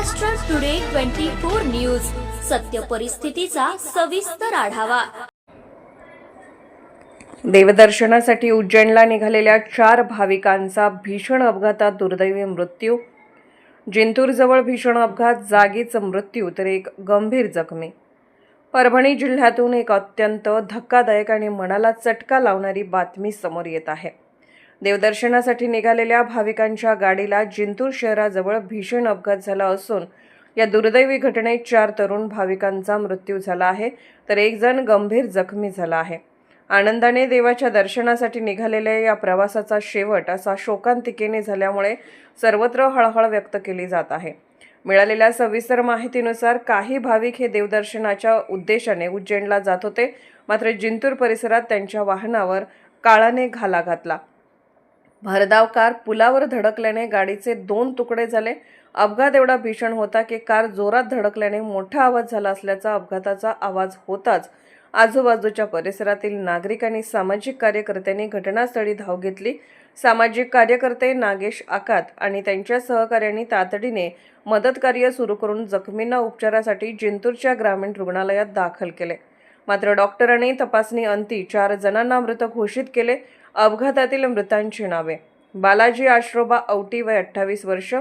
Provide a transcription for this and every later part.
Maharashtra today twenty four news सत्य परिस्थितीचा सविस्तर आढावा. देवदर्शनासाठी उज्जैनला निघालेल्या चार भाविकांचा भीषण अपघातात दुर्दैवी मृत्यू. जिंतूरजवळ भीषण अपघात जागीच मृत्यू तर एक गंभीर जखमी. परभणी जिल्ह्यातून एक अत्यंत धक्कादायक आणि मनाला चटका लावणारी बातमी समोर येत आहे. देवदर्शनासाठी निघालेल्या भाविकांच्या गाडीला जिंतूर शहराजवळ भीषण अपघात झाला असून या दुर्दैवी घटनेत चार तरुण भाविकांचा मृत्यू झाला आहे तर एक जण गंभीर जखमी झाला आहे. आनंदाने देवाच्या दर्शनासाठी निघालेल्या या प्रवासाचा शेवट असा शोकांतिकेने झाल्यामुळे सर्वत्र हळहळ व्यक्त केली जात आहे. मिळालेल्या सविस्तर माहितीनुसार काही भाविक हे देवदर्शनाच्या उद्देशाने उज्जैनला जात होते मात्र जिंतूर परिसरात त्यांच्या वाहनावर काळाने घाला घातला. भरधाव कार पुलावर धडकल्याने गाडीचे दोन तुकडे झाले. अपघात एवढा भीषण होता की कार जोरात धडकल्याने मोठा आवाज झाला असल्याचा अपघाताचा आवाज होताच. आजूबाजूच्या परिसरातील नागरिक आणि सामाजिक कार्यकर्त्यांनी घटनास्थळी धाव घेतली. सामाजिक कार्यकर्ते नागेश आकात आणि त्यांच्या सहकाऱ्यांनी तातडीने मदतकार्य सुरू करून जखमींना उपचारासाठी जिंतूरच्या ग्रामीण रुग्णालयात दाखल केले. मात्र डॉक्टरांनी तपासणी अंती चार जणांना मृत घोषित केले. अपघातातील मृतांची नावे. बालाजी आश्रोबा औटी वय अठ्ठावीस वर्ष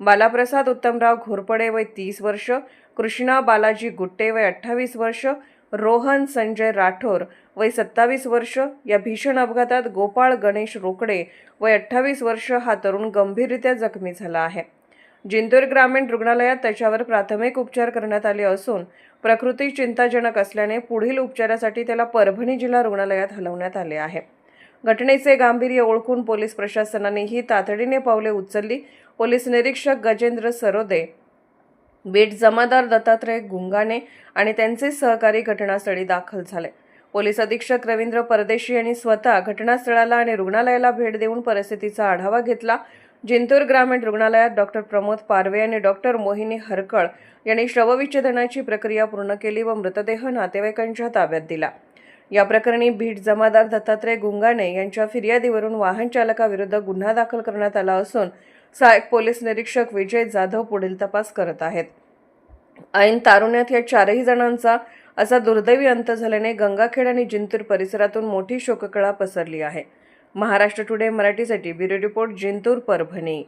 बालाप्रसाद उत्तमराव घोरपडे वय तीस वर्ष कृष्णा बालाजी गुट्टे वय अठ्ठावीस वर्ष रोहन संजय राठोर वय सत्तावीस वर्ष या भीषण अपघातात गोपाळ गणेश रोकडे वय अठ्ठावीस वर्ष हा तरुण गंभीररित्या जखमी झाला आहे. जिंतूर ग्रामीण रुग्णालयात त्याच्यावर प्राथमिक उपचार करण्यात आले असून प्रकृती चिंताजनक असल्याने पुढील उपचारासाठी त्याला परभणी जिल्हा रुग्णालयात हलवण्यात आले आहे. घटनेचे गांभीर्य ओळखून पोलीस प्रशासनानेही तातडीने पावले उचलली. पोलीस निरीक्षक गजेंद्र सरोदे बीट जमादार दत्तात्रय गुंगाने आणि त्यांचे सहकारी घटनास्थळी दाखल झाले. पोलीस अधीक्षक रवींद्र परदेशी यांनी स्वतः घटनास्थळाला आणि रुग्णालयाला भेट देऊन परिस्थितीचा आढावा घेतला. जिंतूर ग्रामीण रुग्णालयात डॉक्टर प्रमोद पारवे आणि डॉक्टर मोहिनी हरकळ यांनी शवविच्छेदनाची प्रक्रिया पूर्ण केली व मृतदेह नातेवाईकांच्या ताब्यात दिला. या प्रकरणी बीड जमादार दत्तात्रय गुंगाणे यांच्या फिर्यादीवरून वाहन चालकाविरुद्ध गुन्हा दाखल करण्यात आला असून सहाय्यक पोलीस निरीक्षक विजय जाधव पुढील तपास करत आहेत. ऐन तारुण्यात या चारही जणांचा असा दुर्दैवी अंत झाल्याने गंगाखेड आणि जिंतूर परिसरातून मोठी शोककळा पसरली आहे. महाराष्ट्र टुडे मराठीसाठी ब्युरो रिपोर्ट जिंतूर परभणी.